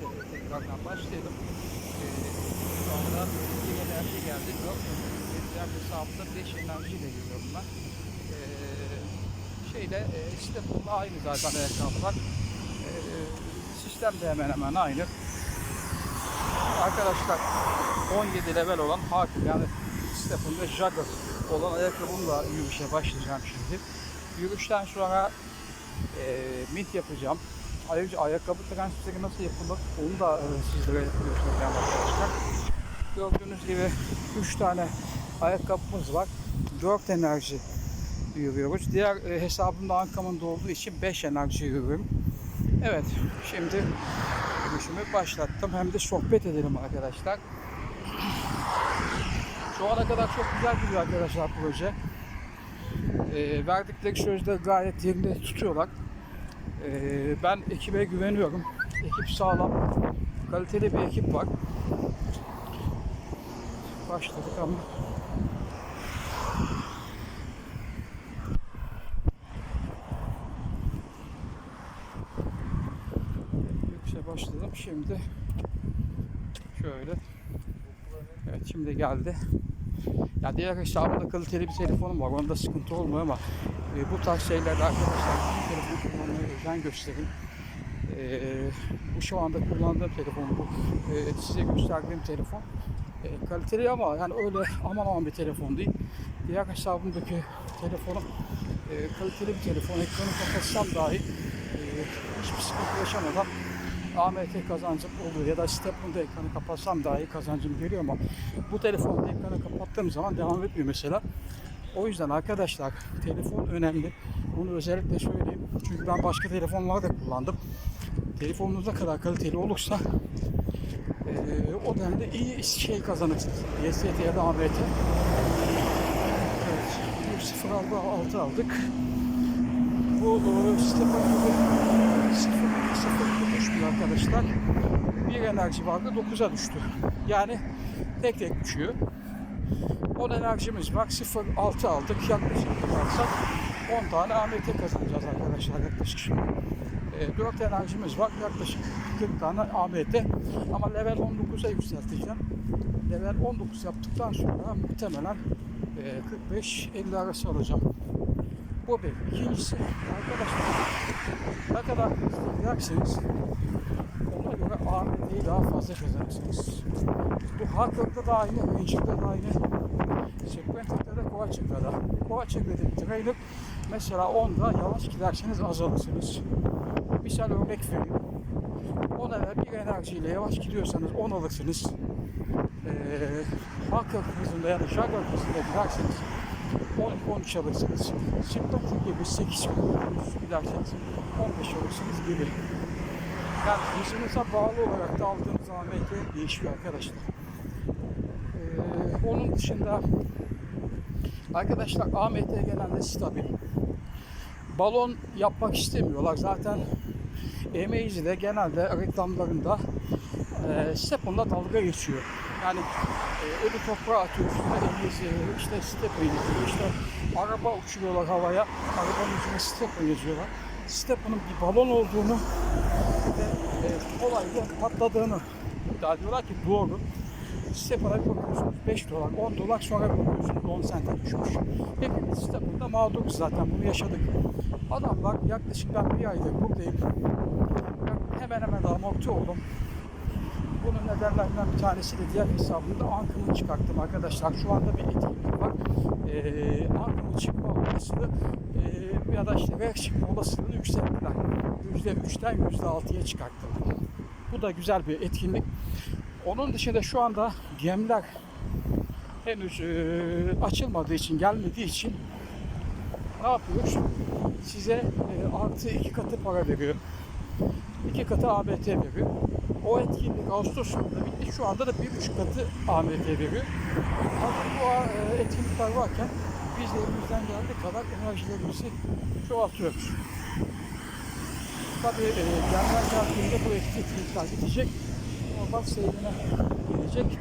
işte tekrardan başlayalım. Ee, şu bir enerji geldi. 4 vereceğim hesabında 5 enerjiyle giriyorum ben. Ee, şeyle e, Stephen'la aynı zaten ayakkabılar. Ee, sistem de hemen hemen aynı. Arkadaşlar 17 level olan hakim yani Stephen'da Jagger olan ayakkabımla yürüyüşe başlayacağım şimdi. Yürüyüşten sonra e, mint yapacağım. Ayrıca ayakkabı transferi nasıl yapılır onu da e, sizlere göstereceğim arkadaşlar. Gördüğünüz gibi 3 tane ayakkabımız var. 4 enerji yürüyoruz. Diğer e, hesabımda Ankam'ın olduğu için 5 enerji yürüyorum. Evet şimdi yürüyüşümü başlattım. Hem de sohbet edelim arkadaşlar. Şu ana kadar çok güzel gidiyor arkadaşlar proje. E, verdikleri sözleri gayet yerinde tutuyorlar. E, ben ekibe güveniyorum. Ekip sağlam. Kaliteli bir ekip var. Başladık ama Yükse başladım. Şimdi şöyle Evet şimdi geldi. Ya diğer hesabımda kaliteli bir telefonum var. Onda sıkıntı olmuyor ama e, bu tarz şeylerde arkadaşlar bu telefonu kullanmaya özen gösterin. E, bu şu anda kullandığım telefon bu. E, size gösterdiğim telefon. E, kaliteli ama yani öyle aman aman bir telefon değil. Diğer hesabımdaki telefonum e, kaliteli bir telefon. Ekranı kapatsam dahi e, hiçbir sıkıntı yaşamadan AMT kazancım oluyor ya da Stepn'da ekranı kapatsam dahi kazancım geliyor ama bu telefonda ekranı kapattığım zaman devam etmiyor mesela. O yüzden arkadaşlar telefon önemli. Bunu özellikle söyleyeyim. Çünkü ben başka telefonlar da kullandım. Telefonunuz ne kadar kaliteli olursa eee o denli iyi şey kazanırsınız. YST ya da AMT. Evet. 1.06 aldık. Bu e, Stepn'da 0 düşmüyor arkadaşlar. Bir enerji vardı 9'a düştü. Yani tek tek düşüyor. 10 enerjimiz var. 0.6 aldık. Yaklaşık bakarsak 10 tane AMT kazanacağız arkadaşlar yaklaşık şimdi. E, 4 enerjimiz var. Yaklaşık 40 tane AMT. Ama level 19'a yükselteceğim. Level 19 yaptıktan sonra muhtemelen e, 45-50 arası alacağım. Bu bir. İkincisi arkadaşlar ne kadar hızlı giderseniz ona göre AMD'yi daha fazla kazanırsınız. Bu Hacker'da da aynı, Ranger'da da aynı, Segmentik'te de Kovaçık'ta da. Kovaçık'ta trailer mesela 10'da yavaş giderseniz azalırsınız. Misal örnek vereyim. 10 eve bir enerjiyle yavaş gidiyorsanız 10 alırsınız. Ee, Hacker hızında ya da Jagger hızında giderseniz 12-13 alırsınız. Sıkıntı gibi 8 giderseniz 15 alırsınız gibi. Yani hızınıza bağlı olarak da aldığınız zaman belki değişiyor arkadaşlar. Ee, onun dışında arkadaşlar AMT genelde stabil. Balon yapmak istemiyorlar. Zaten Amaze'de genelde reklamlarında e, Stepon'da dalga geçiyor. Yani e, ölü toprağa atıyorsun, Amaze, işte Stepon yazıyor, işte araba uçuruyorlar havaya, arabanın üzerine Stepon yazıyorlar. Stepon'un bir balon olduğunu ve e, kolayca patladığını iddia ediyorlar ki doğru. Stepon'a bir bakıyorsunuz 5 dolar, 10 dolar sonra bir bakıyorsunuz 10 sente düşmüş. Hepimiz Stepon'da mağduruz zaten bunu yaşadık. Adamlar yaklaşık ben bir aydır buradayım. Ben hemen hemen amorti oldum. Bunun nedenlerinden bir tanesi de diğer hesabımda Ankam'ı çıkarttım arkadaşlar. Şu anda bir etkinlik var. Ee, Ankam'ın çıkma olasılığı e, ya da işte ver çıkma olasılığını yükselttiler. %3'ten %6'ya çıkarttılar. Bu da güzel bir etkinlik. Onun dışında şu anda gemiler henüz e, açılmadığı için, gelmediği için ne yapıyoruz? Size e, artı iki katı para veriyor. İki katı ABT veriyor. O etkinlik Ağustos sonunda bitti. Şu anda da bir buçuk katı AMT veriyor. Hazır bu e, etkinlikler varken biz de elimizden geldiği kadar enerjilerimizi çoğaltıyoruz. Tabii e, gelmen geldiğinde bu etkinlikler bitecek. Normal seyrine gelecek.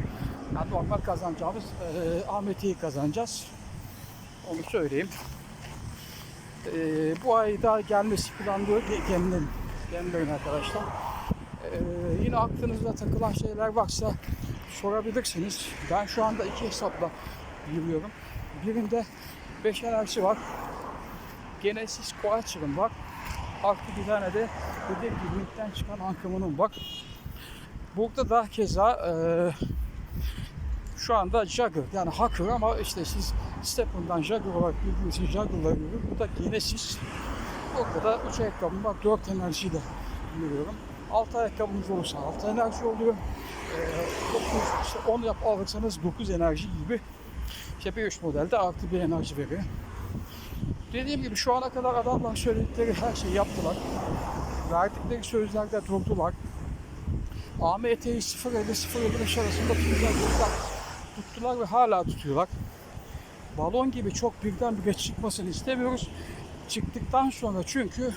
Yani normal kazanacağımız e, AMT'yi kazanacağız. Onu söyleyeyim. E, bu ayda gelmesi planlıyor gemilerin, gemilerin arkadaşlar. E, yine aklınızda takılan şeyler varsa sorabilirsiniz. Ben şu anda iki hesapla yürüyorum. Birinde 5 enerji var. Genesis Quattron var. Artı bir tane de dediğim gibi Mint'ten çıkan Ankama'nın var. Burada da keza eee şu anda Jagger yani Hacker ama işte siz Steppen'dan Jagger olarak bildiğiniz için Jagger'la yürüyorum. Bu da Genesis. Burada da 3 ayakkabım var. 4 enerjiyle yürüyorum. 6 ayakkabınız olursa 6 enerji oluyor. Ee, 9, işte 10 yap alırsanız 9 enerji gibi. İşte bir üst modelde artı bir enerji veriyor. Dediğim gibi şu ana kadar adamlar söyledikleri her şeyi yaptılar. Verdikleri sözlerde durdular. AMT'yi 0 ile 0 ile 5 arasında tutacaklar. Tuttular ve hala tutuyorlar. Balon gibi çok birdenbire çıkmasını istemiyoruz. Çıktıktan sonra çünkü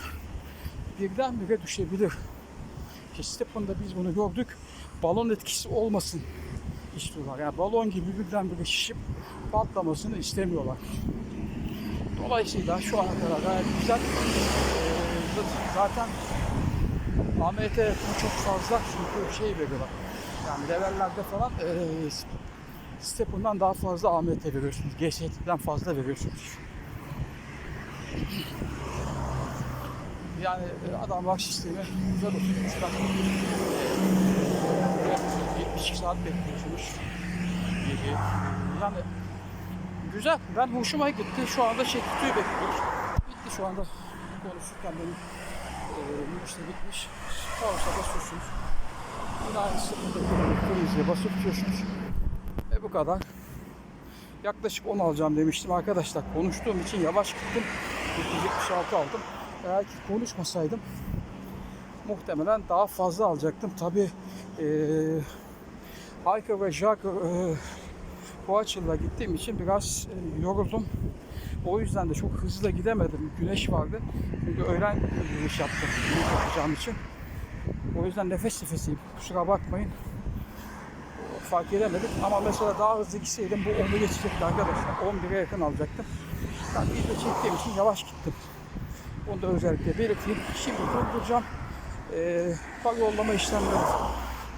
birdenbire düşebilir. İşte Stephen'da biz bunu gördük. Balon etkisi olmasın istiyorlar. Yani balon gibi birdenbire şişip patlamasını istemiyorlar. Dolayısıyla şu ana kadar gayet güzel. Ee, zaten AMT çok fazla çünkü şey veriyorlar. Yani levellerde falan ee, Stephen'dan daha fazla AMT veriyorsunuz. GST'den fazla veriyorsunuz. Yani e, adam bak sistemi güzel oturtmuşlar. E, 72 saat bekliyorsunuz. Yani güzel. Ben hoşuma gitti. Şu anda çekitüğü bekliyoruz. Bitti şu anda konuşurken benim e, işte bitmiş. Pausa basıyorsunuz. Yine aynı sıkıntı kırmızıya basıp tutuyorsunuz. Bu kadar. Yaklaşık 10 alacağım demiştim arkadaşlar. Konuştuğum için yavaş gittim. 776 aldım. Eğer ki konuşmasaydım muhtemelen daha fazla alacaktım. Tabi e, Hiker ve Jack e, bu açıyla gittiğim için biraz e, yoruldum. O yüzden de çok hızlı gidemedim. Güneş vardı. Çünkü öğlen yürüyüş yaptım. Yürüyüş yapacağım için. O yüzden nefes nefesiyim. Kusura bakmayın. Fark edemedik. Ama mesela daha hızlı gitseydim bu 10'u geçecekti arkadaşlar. 11'e yakın alacaktım. Ben video çektiğim için yavaş gittim. Bunu da özellikle belirteyim. Şimdi durduracağım. Ee, bak yollama işlemleri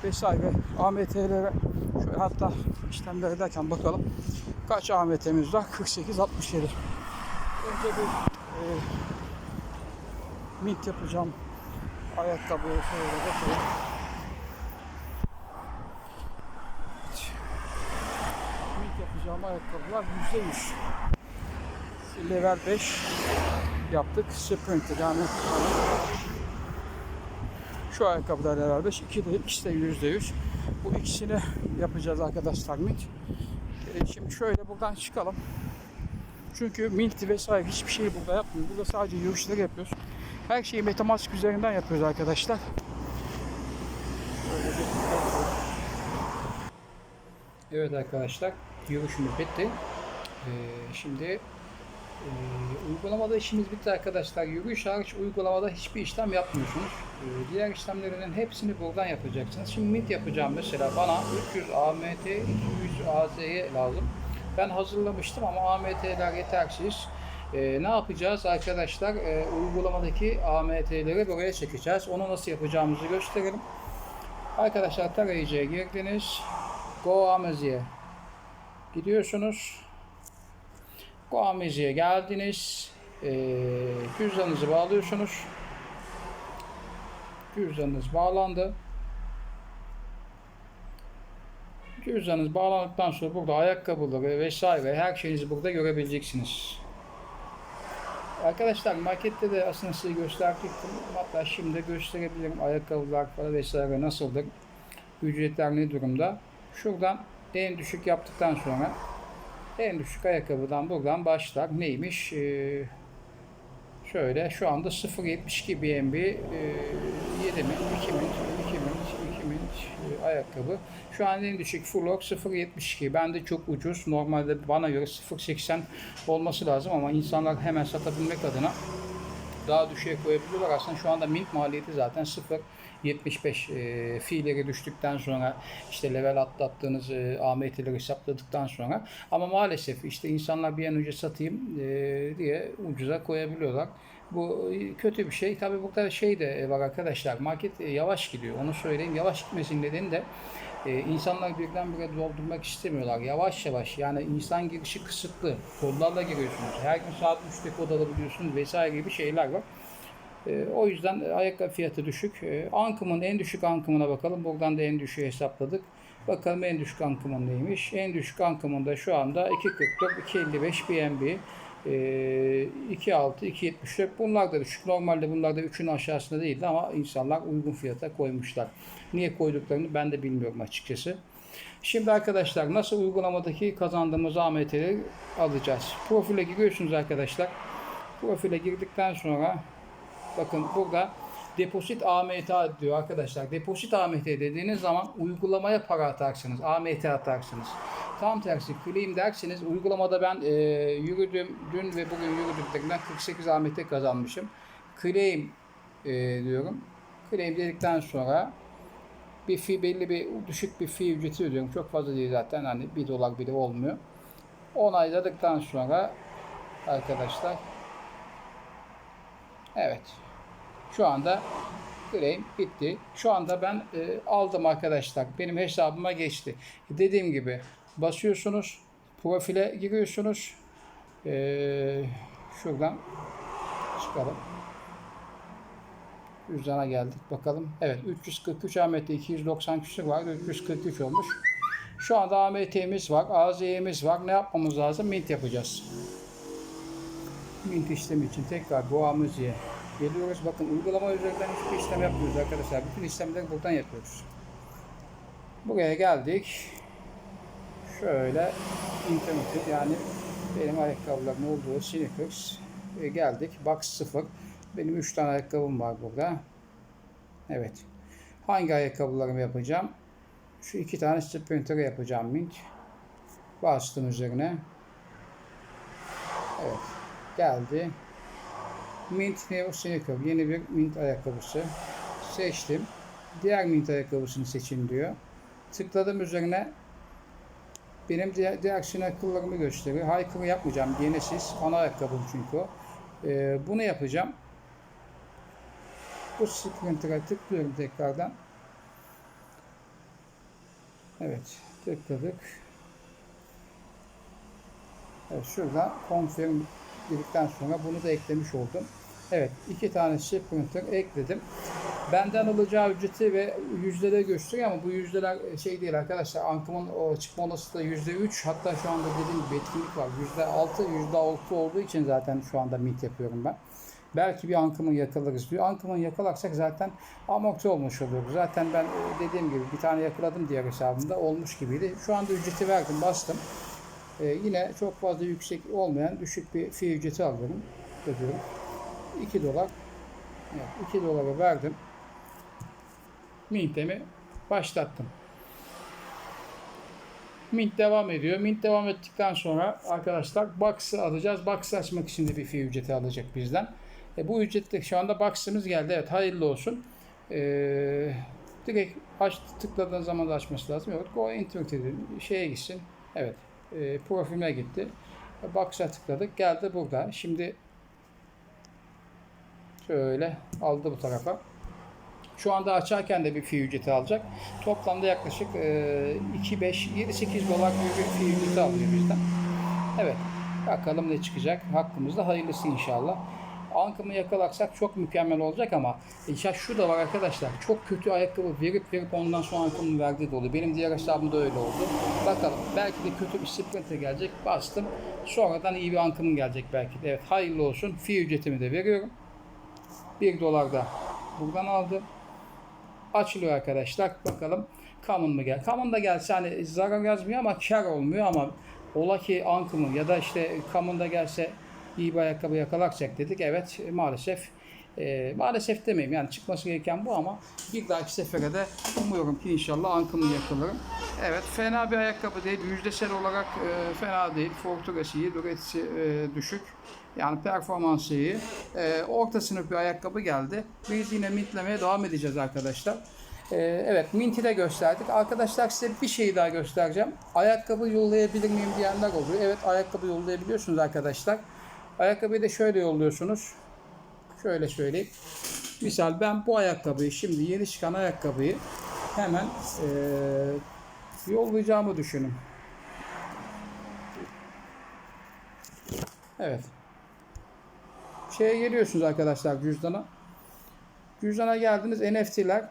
vesaire AMT'lere şöyle hatta işlemler ederken bakalım kaç AMT'miz var 48 67 önce bir e, mint yapacağım ayakkabı şöyle bakalım mint yapacağım ayakkabılar %100 level 5 yaptık sprinter yani şu ayakkabılar herhalde. İki de, ikisi de yüzde yüz. Bu ikisini yapacağız arkadaşlar mint. Ee, şimdi şöyle buradan çıkalım. Çünkü mint vesaire hiçbir şey burada yapmıyoruz. Burada sadece yürüyüşleri yapıyoruz. Her şeyi Metamask üzerinden yapıyoruz arkadaşlar. Evet arkadaşlar, yürüyüşümüz bitti. Ee, şimdi e, uygulamada işimiz bitti arkadaşlar. Yürüyüş hariç uygulamada hiçbir işlem yapmıyorsunuz. Ee, diğer işlemlerinin hepsini buradan yapacaksınız. Şimdi mint yapacağım mesela bana 300 AMT 200 AZ'ye lazım. Ben hazırlamıştım ama AMT'ler yetersiz. Ee, ne yapacağız arkadaşlar? Ee, uygulamadaki AMT'leri buraya çekeceğiz. Onu nasıl yapacağımızı gösterelim. Arkadaşlar tarayıcıya girdiniz. Go Amazi'ye gidiyorsunuz. Go Amazi'ye geldiniz. Ee, cüzdanınızı bağlıyorsunuz. Cüzdanınız bağlandı. Cüzdanınız bağlandıktan sonra burada ayakkabıları vesaire her şeyinizi burada görebileceksiniz. Arkadaşlar markette de aslında size gösterdiktim. Hatta şimdi gösterebilirim ayakkabılar falan vesaire nasıldır. Ücretler ne durumda. Şuradan en düşük yaptıktan sonra en düşük ayakkabıdan buradan başlar. Neymiş? Ee, şöyle şu anda 0.72 BNB e, 7 min, 2 min, 2 min, 2 min ayakkabı. Şu an en düşük Furlock 0.72. Bende çok ucuz. Normalde bana göre 0.80 olması lazım ama insanlar hemen satabilmek adına daha düşüğe koyabiliyorlar. Aslında şu anda mint maliyeti zaten 75 e, fiilleri düştükten sonra işte level atlattığınız e, AMT'leri hesapladıktan sonra ama maalesef işte insanlar bir an önce satayım e, diye ucuza koyabiliyorlar. Bu e, kötü bir şey. Tabii burada şey de var arkadaşlar. Market e, yavaş gidiyor. Onu söyleyeyim. Yavaş gitmesinin nedeni de e, insanlar birdenbire doldurmak istemiyorlar. Yavaş yavaş. Yani insan girişi kısıtlı. Kodlarla giriyorsunuz. Her gün saat 3'te kod alabiliyorsunuz vesaire gibi şeyler var. E, o yüzden ayakkabı fiyatı düşük. E, Ankım'ın en düşük ankımına bakalım. Buradan da en düşüğü hesapladık. Bakalım en düşük ankımın neymiş. En düşük ankımın da şu anda 2.44, 2.55 BNB. E, 2.6, 2.74 bunlar da düşük. Normalde bunlar da 3'ün aşağısında değildi ama insanlar uygun fiyata koymuşlar. Niye koyduklarını ben de bilmiyorum açıkçası. Şimdi arkadaşlar nasıl uygulamadaki kazandığımız AMT'leri alacağız. Profile giriyorsunuz arkadaşlar. Profile girdikten sonra bakın burada deposit AMT diyor arkadaşlar. Deposit AMT dediğiniz zaman uygulamaya para atarsınız. AMT atarsınız. Tam tersi claim derseniz uygulamada ben e, yürüdüm dün ve bugün yürüdüklerimden 48 AMT kazanmışım. Claim e, diyorum. Claim dedikten sonra bir fee belli bir düşük bir fee ücreti ödüyorum. Çok fazla değil zaten hani 1 dolar bile olmuyor. Onayladıktan sonra arkadaşlar evet şu anda claim bitti. Şu anda ben e, aldım arkadaşlar. Benim hesabıma geçti. Dediğim gibi basıyorsunuz. Profile giriyorsunuz. E, şuradan çıkalım. Cüzdana geldik bakalım. Evet 343 AMT 290 küsur var. 343 olmuş. Şu anda AMT'miz var. AZ'miz var. Ne yapmamız lazım? Mint yapacağız. Mint işlemi için tekrar Goa Müziğe geliyoruz. Bakın uygulama üzerinden hiçbir işlem yapmıyoruz arkadaşlar. Bütün işlemleri buradan yapıyoruz. Buraya geldik. Şöyle internet yani benim ayakkabılarım olduğu Sneakers e, geldik. Box 0. Benim 3 tane ayakkabım var burada. Evet. Hangi ayakkabılarımı yapacağım? Şu iki tane sprinter'ı yapacağım mint. Bastım üzerine. Evet. Geldi. Mint Neo Sneaker. Yeni bir mint ayakkabısı. Seçtim. Diğer mint ayakkabısını seçin diyor. Tıkladım üzerine. Benim diğer, diğer sneaker'larımı gösteriyor. Hiker yapmayacağım. Yenisiz. Ana ayakkabım çünkü o. Ee, bunu yapacağım. Bu sprinter'a tıklıyorum tekrardan. Evet. Tıkladık. Evet, şurada confirm dedikten sonra bunu da eklemiş oldum. Evet. iki tane sprinter ekledim. Benden alacağı ücreti ve yüzdelere gösteriyor ama bu yüzdeler şey değil arkadaşlar. Ankımın o çıkma olasılığı yüzde üç. Hatta şu anda dediğim gibi etkinlik var. Yüzde altı, yüzde altı olduğu için zaten şu anda mint yapıyorum ben. Belki bir ankımın yakalarız diyor. Ankımın yakalarsak zaten amorti olmuş oluyor. Zaten ben e, dediğim gibi bir tane yakaladım diğer hesabımda olmuş gibiydi. Şu anda ücreti verdim bastım. Ee, yine çok fazla yüksek olmayan düşük bir fee ücreti alıyorum. Ödüyorum. 2 dolar. Evet, 2 dolara verdim. Mint'emi başlattım. Mint devam ediyor. Mint devam ettikten sonra arkadaşlar Box'ı alacağız. Box'ı açmak için de bir fee ücreti alacak bizden. E, bu ücretle şu anda Box'ımız geldi. Evet hayırlı olsun. E, direkt aç, tıkladığın zaman da açması lazım. Evet Go Internet dedim. Şeye gitsin. Evet. E, profiline gitti. Box'a tıkladık. Geldi burada. Şimdi şöyle aldı bu tarafa. Şu anda açarken de bir fee ücreti alacak. Toplamda yaklaşık e, 2, 5, 7, 8 dolar gibi bir fee ücreti alıyor bizden. Evet. Bakalım ne çıkacak. Hakkımızda hayırlısı inşallah. Ankımı yakalarsak çok mükemmel olacak ama ya şu da var arkadaşlar. Çok kötü ayakkabı verip verip ondan sonra ankımı verdiği de oluyor. Benim diğer hesabımda öyle oldu. Bakalım. Belki de kötü bir sprinter gelecek. Bastım. Sonradan iyi bir ankımın gelecek belki de. Evet hayırlı olsun. Fee ücretimi de veriyorum. 1 dolar da buradan aldım. Açılıyor arkadaşlar. Bakalım common mı gel? Common da gelse hani zarar yazmıyor ama kar olmuyor ama ola ki ankımın ya da işte common'da gelse iyi bir ayakkabı yakalarsak dedik. Evet maalesef E, maalesef demeyeyim yani çıkması gereken bu ama bir dahaki sefere de umuyorum ki inşallah ankımı yakalarım. Evet fena bir ayakkabı değil. Yüzdesel olarak e, fena değil. Forturası iyi, üreticisi e, düşük. Yani performansı iyi. E, orta sınıf bir ayakkabı geldi. Biz yine mintlemeye devam edeceğiz arkadaşlar. E, evet minti de gösterdik. Arkadaşlar size bir şey daha göstereceğim. Ayakkabı yollayabilir miyim diyenler oluyor. Evet ayakkabı yollayabiliyorsunuz arkadaşlar. Ayakkabıyı da şöyle yolluyorsunuz. Şöyle söyleyeyim. Misal ben bu ayakkabıyı şimdi yeni çıkan ayakkabıyı hemen e, yollayacağımı düşünün. Evet. Şeye geliyorsunuz arkadaşlar cüzdana. Cüzdana geldiniz NFT'ler.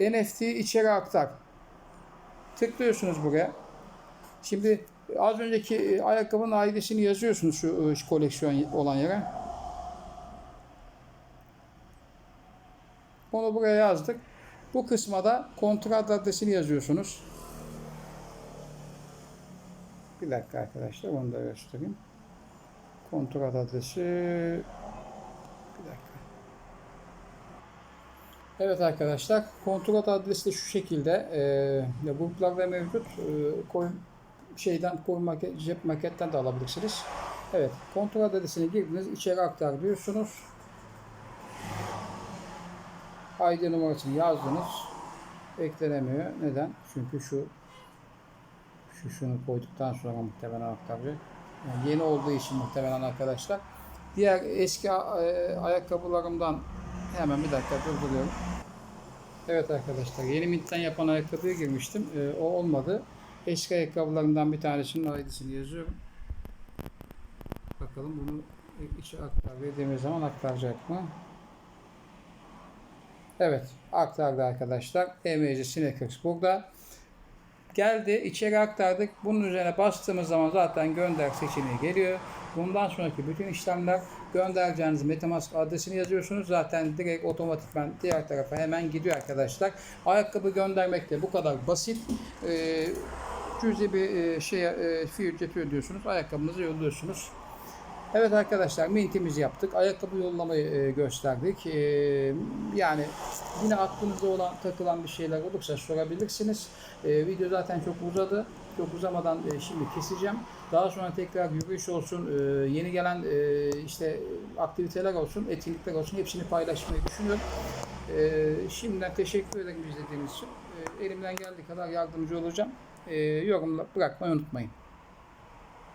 NFT'yi içeri aktar. Tıklıyorsunuz buraya. Şimdi az önceki ayakkabının ID'sini yazıyorsunuz şu, şu koleksiyon olan yere. Onu buraya yazdık. Bu kısma da kontrat adresini yazıyorsunuz. Bir dakika arkadaşlar onu da göstereyim. Kontrat adresi bir dakika. Evet arkadaşlar kontrat adresi de şu şekilde e, ya gruplarda mevcut e, koy, şeyden koy maket, cep maketten de alabilirsiniz. Evet kontrat adresine girdiniz içeri aktar diyorsunuz. ID numarasını yazdınız. Eklenemiyor. Neden? Çünkü şu şu şunu koyduktan sonra muhtemelen aktaracak. Yani yeni olduğu için muhtemelen arkadaşlar. Diğer eski e, ayakkabılarımdan hemen bir dakika durduruyorum. Evet arkadaşlar yeni mintten yapan ayakkabıya girmiştim. E, o olmadı. Eski ayakkabılarımdan bir tanesinin ID'sini yazıyorum. Bakalım bunu içe aktar dediğimiz zaman aktaracak mı? Evet aktardı arkadaşlar. EMC Sneakers burada. Geldi içeri aktardık. Bunun üzerine bastığımız zaman zaten gönder seçeneği geliyor. Bundan sonraki bütün işlemler göndereceğiniz Metamask adresini yazıyorsunuz. Zaten direkt otomatikman diğer tarafa hemen gidiyor arkadaşlar. Ayakkabı göndermek de bu kadar basit. Ee, cüzi bir e, şeye e, fee ücreti ödüyorsunuz. Ayakkabınızı yolluyorsunuz. Evet arkadaşlar mintimizi yaptık. Ayakkabı yollamayı e, gösterdik. E, yani yine aklınızda olan takılan bir şeyler olursa sorabilirsiniz. E, video zaten çok uzadı. Çok uzamadan şimdi keseceğim. Daha sonra tekrar yürüyüş olsun, yeni gelen işte aktiviteler olsun, etkinlikler olsun hepsini paylaşmayı düşünüyorum. Şimdiden teşekkür ederim izlediğiniz için. Elimden geldiği kadar yardımcı olacağım. Yorumla bırakmayı unutmayın.